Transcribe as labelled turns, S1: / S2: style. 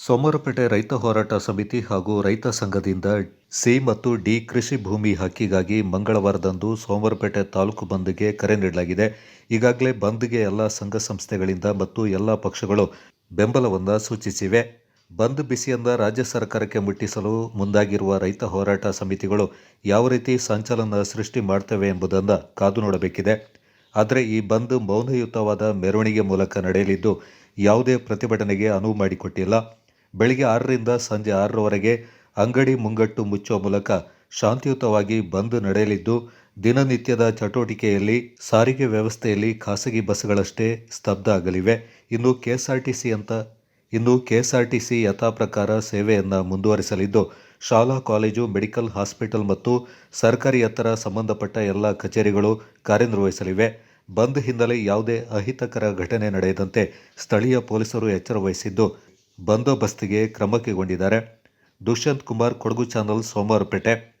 S1: ಸೋಮವಾರಪೇಟೆ ರೈತ ಹೋರಾಟ ಸಮಿತಿ ಹಾಗೂ ರೈತ ಸಂಘದಿಂದ ಸಿ ಮತ್ತು ಡಿ ಕೃಷಿ ಭೂಮಿ ಹಕ್ಕಿಗಾಗಿ ಮಂಗಳವಾರದಂದು ಸೋಮವಾರಪೇಟೆ ತಾಲೂಕು ಬಂದ್ಗೆ ಕರೆ ನೀಡಲಾಗಿದೆ. ಈಗಾಗಲೇ ಬಂದ್ಗೆ ಎಲ್ಲ ಸಂಘ ಸಂಸ್ಥೆಗಳಿಂದ ಮತ್ತು ಎಲ್ಲ ಪಕ್ಷಗಳು ಬೆಂಬಲವನ್ನು ಸೂಚಿಸಿವೆ. ಬಂದ್ ಬಿಸಿಯಿಂದ ರಾಜ್ಯ ಸರ್ಕಾರಕ್ಕೆ ಮುಟ್ಟಿಸಲು ಮುಂದಾಗಿರುವ ರೈತ ಹೋರಾಟ ಸಮಿತಿಗಳು ಯಾವ ರೀತಿ ಸಂಚಲನ ಸೃಷ್ಟಿ ಮಾಡ್ತವೆ ಎಂಬುದನ್ನು ಕಾದು ನೋಡಬೇಕಿದೆ. ಆದರೆ ಈ ಬಂದ್ ಮೌನಯುತವಾದ ಮೆರವಣಿಗೆ ಮೂಲಕ ನಡೆಯಲಿದ್ದು ಯಾವುದೇ ಪ್ರತಿಭಟನೆಗೆ ಅನುವು ಮಾಡಿಕೊಟ್ಟಿಲ್ಲ. ಬೆಳಿಗ್ಗೆ ಆರರಿಂದ ಸಂಜೆ ಆರರವರೆಗೆ ಅಂಗಡಿ ಮುಂಗಟ್ಟು ಮುಚ್ಚುವ ಮೂಲಕ ಶಾಂತಿಯುತವಾಗಿ ಬಂದ್ ನಡೆಯಲಿದ್ದು, ದಿನನಿತ್ಯದ ಚಟುವಟಿಕೆಯಲ್ಲಿ, ಸಾರಿಗೆ ವ್ಯವಸ್ಥೆಯಲ್ಲಿ ಖಾಸಗಿ ಬಸ್ಗಳಷ್ಟೇ ಸ್ತಬ್ಧ ಆಗಲಿವೆ. ಇನ್ನು ಕೆಎಸ್ಆರ್ಟಿಸಿ ಅಂತ ಇನ್ನು ಕೆಎಸ್ಆರ್ಟಿಸಿ ಯಥಾಪ್ರಕಾರ ಸೇವೆಯನ್ನು ಮುಂದುವರಿಸಲಿದ್ದು, ಶಾಲಾ, ಕಾಲೇಜು, ಮೆಡಿಕಲ್, ಹಾಸ್ಪಿಟಲ್ ಮತ್ತು ಸರ್ಕಾರಿಯೇತರ ಸಂಬಂಧಪಟ್ಟ ಎಲ್ಲ ಕಚೇರಿಗಳು ಕಾರ್ಯನಿರ್ವಹಿಸಲಿವೆ. ಬಂದ್ ಹಿನ್ನೆಲೆ ಯಾವುದೇ ಅಹಿತಕರ ಘಟನೆ ನಡೆಯದಂತೆ ಸ್ಥಳೀಯ ಪೊಲೀಸರು ಎಚ್ಚರ ವಹಿಸಿದ್ದು ಬಂದೋಬಸ್ತಿಗೆ ಕ್ರಮ ಕೈಗೊಂಡಿದ್ದಾರೆ. ದುಷ್ಯಂತ್ ಕುಮಾರ್ ಕೊಡಗು ಚಾನಲ್ ಸೋಮವಾರಪೇಟೆ.